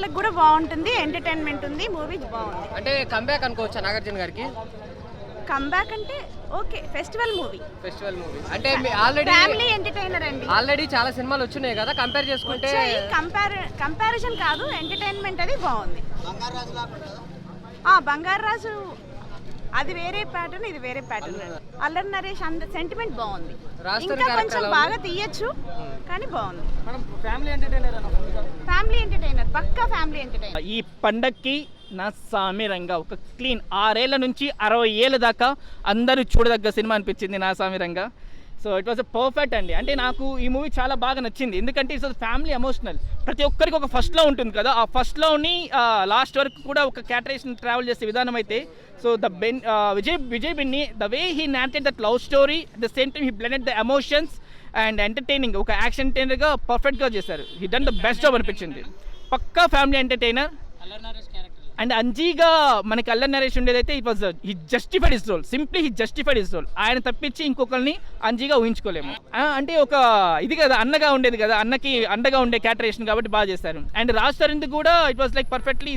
వాళ్ళకి కూడా బాగుంటుంది ఎంటర్టైన్మెంట్ ఉంది మూవీ బాగుంది. అంటే కంబ్యాక్ అనుకోవచ్చా నాగార్జున గారికి? కంబ్యాక్ అంటే okay festival movie festival movie అంటే ఆల్రెడీ ఫ్యామిలీ ఎంటర్టైనర్ అండి. ఆల్రెడీ చాలా సినిమాలు వచ్చినాయి కదా కంపేర్ చేసుకుంటే కంపేర్ కంపారిజన్ కాదు ఎంటర్టైన్మెంట్ అది బాగుంది. ఆ బంగారు రాజు అది వేరే ప్యాటర్న్ ఇది వేరే ప్యాటర్న్ అల్లరి నరేష్ అంత సెంటిమెంట్ బాగుంది. ఇంకా కొంచెం బాగా తీయచ్చు కానీ బాగుంది. మనం ఫ్యామిలీ ఎంటర్టైనర్ ఫ్యామిలీ ఎంటర్టైనర్ పక్కా ఫ్యామిలీ ఎంటర్టైన్ ఈ పండక్కి నా సామిరంగా ఒక క్లీన్ ఆరేళ్ళ నుంచి అరవై ఏళ్ళ దాకా అందరూ చూడదగ్గ సినిమా అనిపించింది Naa Saamiranga so it was perfect అండి. అంటే నాకు ఈ మూవీ చాలా బాగా నచ్చింది. ఎందుకంటే ఇట్స్ ఫ్యామిలీ ఎమోషనల్ ప్రతి ఒక్కరికి ఒక ఫస్ట్లో ఉంటుంది కదా. ఆ ఫస్ట్లోని లాస్ట్ వరకు కూడా ఒక క్యాటరేషన్ ట్రావెల్ చేసే విధానం అయితే so the been Vijay Vijay Binni the way he knotted that love story at the same time he blended the emotions and entertaining ఒక యాక్షన్ ఎంటర్టైనర్గా పర్ఫెక్ట్గా చేశారు. He done the best job అనిపించింది. పక్కా ఫ్యామిలీ ఎంటర్టైనర్ అండ్ అంజీగా మనకి Allari Naresh ఉండేదైతే it was he justified his role simply he justified his role ఆయన తప్పించి ఇంకొకరిని అంజీగా ఊహించుకోలేము. అంటే ఒక ఇది కదా అన్నగా ఉండేది కదా అన్నకి అండగా ఉండే క్యాటరేషన్ కాబట్టి బాగా చేస్తారు. అండ్ రాజ్ తరుణ్ కూడా it was like perfectly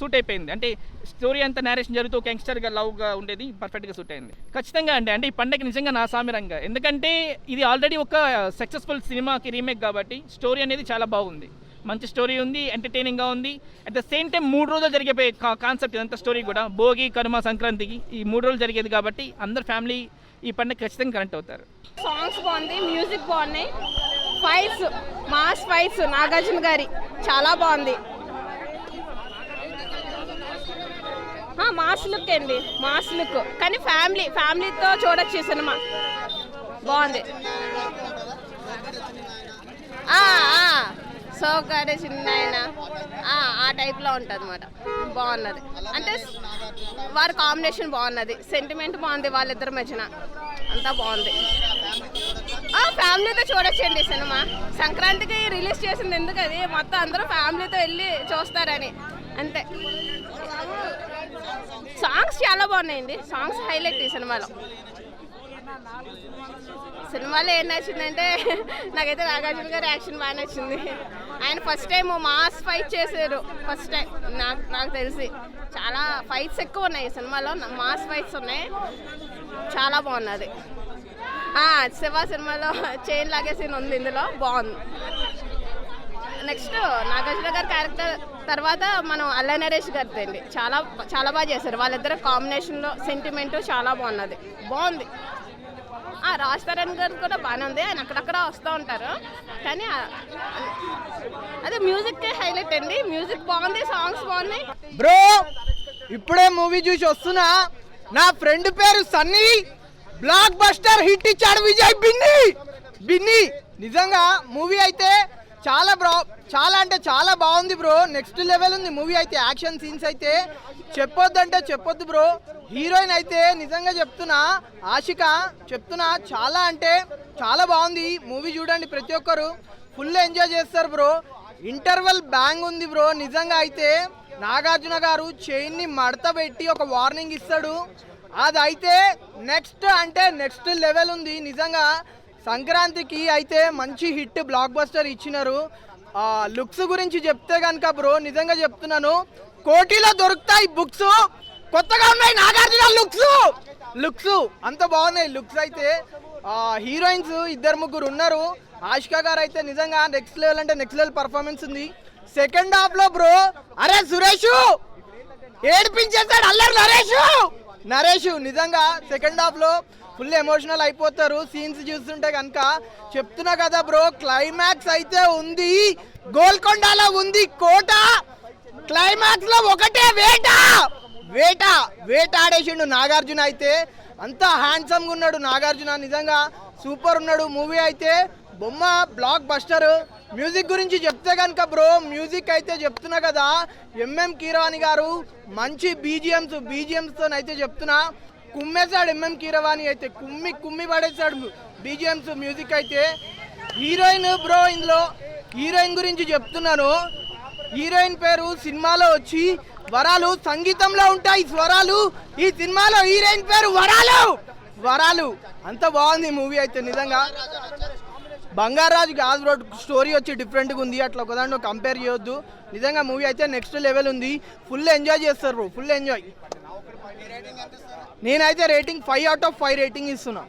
suit అయిపోయింది. అంటే స్టోరీ అంతా నేరేషన్ జరుగుతూ ఒక యంగ్స్టర్గా లవ్గా ఉండేది పర్ఫెక్ట్గా సూట్ అయింది. ఖచ్చితంగా అండి అంటే ఈ పండగ నిజంగా నా సామిరంగా ఎందుకంటే ఇది ఆల్రెడీ ఒక సక్సెస్ఫుల్ సినిమాకి రీమేక్ కాబట్టి స్టోరీ అనేది చాలా బాగుంది. మంచి స్టోరీ ఉంది ఎంటర్టైనింగ్గా ఉంది. అట్ ద సేమ్ టైం మూడు రోజులు జరిగే కాన్సెప్ట్ ఇదంతా స్టోరీ కూడా. భోగి కనుమ సంక్రాంతికి ఈ మూడు రోజులు జరిగేది కాబట్టి అందరు ఫ్యామిలీ ఈ పండుగ ఖచ్చితంగా కనెక్ట్ అవుతారు. సాంగ్స్ బాగుంది మ్యూజిక్ బాగున్నాయి. ఫైట్స్ మాస్ ఫైట్స్ నాగార్జున గారి. చాలా బాగుంది. మాస్ లుక్ అండి మాస్ లుక్ కానీ ఫ్యామిలీ ఫ్యామిలీతో చూడొచ్చు సినిమా బాగుంది ఆ, ఆ, సోగ్గాడే చిన్న ఆయన. ఆ, టైప్లో ఉంటుంది అనమాట బాగున్నది. అంటే వారి కాంబినేషన్ బాగున్నది. సెంటిమెంట్ బాగుంది వాళ్ళిద్దరి మధ్యన. అంతా బాగుంది. ఫ్యామిలీతో చూడొచ్చండి ఈ సినిమా. సంక్రాంతికి రిలీజ్ చేసింది ఎందుకు అది? మొత్తం అందరూ ఫ్యామిలీతో వెళ్ళి చూస్తారని. అంతే. సాంగ్స్ చాలా బాగున్నాయండి. సాంగ్స్ హైలైట్ ఈ సినిమాలో. సినిమాలో ఏం నచ్చిందంటే నాకైతే నాగార్జున గారి యాక్షన్ బాగా నచ్చింది. ఆయన ఫస్ట్ టైం మాస్ ఫైట్ చేశారు. ఫస్ట్ టైం నాకు నాకు తెలిసి. చాలా ఫైట్స్ ఎక్కువ ఉన్నాయి సినిమాలో. మాస్ ఫైట్స్ ఉన్నాయి. చాలా బాగున్నది. శివ సినిమాలో చైన్ లాగే సీన్ ఉంది ఇందులో. బాగుంది. నెక్స్ట్ నాగార్జున గారి క్యారెక్టర్ తర్వాత మనం అల్ల నరేష్ గారిదండి చాలా చాలా బాగా చేశారు. వాళ్ళిద్దరు కాంబినేషన్లో సెంటిమెంటు చాలా బాగున్నది. బాగుంది. రాజ్ తరణ్ గారు కూడా బాగానే ఉంది. ఆయన అక్కడక్కడ వస్తూ ఉంటారు. కానీ అదే మ్యూజిక్ హైలైట్ అండి. మ్యూజిక్ బాగుంది సాంగ్స్ బాగున్నాయి. బ్రో ఇప్పుడే మూవీ చూసి వస్తున్నా. నా ఫ్రెండ్ పేరు సన్నీ. బ్లాక్ బస్టర్ హిట్ ఇచ్చాడు విజయ్. బిన్ని. బిన్ని నిజంగా మూవీ అయితే చాలా బ్రో చాలా అంటే చాలా బాగుంది బ్రో. నెక్స్ట్ లెవెల్ ఉంది. మూవీ అయితే యాక్షన్ సీన్స్ అయితే. చెప్పొద్దు అంటే చెప్పొద్దు బ్రో. హీరోయిన్ అయితే నిజంగా చెప్తున్నా ఆశిక చెప్తున్నా చాలా అంటే చాలా బాగుంది. మూవీ చూడండి ప్రతి ఒక్కరు. ఫుల్ ఎంజాయ్ చేస్తారు బ్రో. ఇంటర్వెల్ బ్యాంగ్ ఉంది బ్రో. నిజంగా అయితే నాగార్జున గారు చైన్ని మడత పెట్టి ఒక వార్నింగ్ ఇస్తాడు. అది అయితే నెక్స్ట్ అంటే నెక్స్ట్ లెవెల్ ఉంది. నిజంగా సంక్రాంతికి అయితే మంచి హిట్ బ్లాక్ బస్టర్ ఇచ్చినారు. లుక్స్ గురించి చెప్తే కనుక బ్రో నిజంగా చెప్తున్నాను. కోటిలో దొరుకుతాయి బుక్స్. కొత్తగా ఉన్నాయి నాగార్జున లుక్స్. లుక్స్ అంత బాగున్నాయి లుక్స్ అయితే. హీరోయిన్స్ ఇద్దరు ముగ్గురు ఉన్నారు. ఆష్కా గారు అయితే నిజంగా నెక్స్ట్ లెవెల్ అంటే నెక్స్ట్ లెవెల్ పర్ఫార్మెన్స్ ఉంది. సెకండ్ హాఫ్లో బ్రో అరే సురేష్! ఏడిపించేస్తాడు అల్లరి నరేష్! నరేష్ నిజంగా సెకండ్ హాఫ్లో ఫుల్ ఎమోషనల్ అయిపోతారు సీన్స్ చూస్తుంటే కనుక చెప్తున్నా కదా బ్రో క్లైమాక్స్ అయితే ఉంది. గోల్కొండలో ఉంది కోట. క్లైమాక్స్లో ఒకటే వేట. వేట వేట ఆడేసిండు నాగార్జున అయితే. అంత హ్యాండ్సమ్గా ఉన్నాడు నాగార్జున నిజంగా సూపర్ ఉన్నాడు మూవీ అయితే. బొమ్మ బ్లాక్ బస్టర్ మ్యూజిక్ గురించి చెప్తే కనుక బ్రో మ్యూజిక్ అయితే చెప్తున్నా కదా. ఎంఎం కీరవాణి గారు మంచి బీజిఎమ్స్ బీజిఎమ్స్తో అయితే చెప్తున్నా. కుమ్మేశాడు ఎంఎం కీరవాణి అయితే కుమ్మి కుమ్మి పడేశాడు బీజిఎమ్స్ మ్యూజిక్ అయితే. హీరోయిన్ బ్రో ఇందులో హీరోయిన్ గురించి చెప్తున్నాను హీరోయిన్ పేరు సినిమాలో వచ్చి వరాలు సంగీతంలో ఉంటాయి స్వరాలు. ఈ సినిమాలో హీరోయిన్ పేరు వరాలు. వరాలు. అంత బాగుంది మూవీ అయితే నిజంగా. బంగారాజు గాజ్ రోడ్ స్టోరీ వచ్చి డిఫరెంట్గా ఉంది అట్లా ఒకదాంట్లో కంపేర్ చేయొద్దు. నిజంగా మూవీ అయితే నెక్స్ట్ లెవెల్ ఉంది. ఫుల్ ఎంజాయ్ చేస్తారు ఫుల్ ఎంజాయ్. నేనైతే rating five out of five rating ఇస్తున్నా.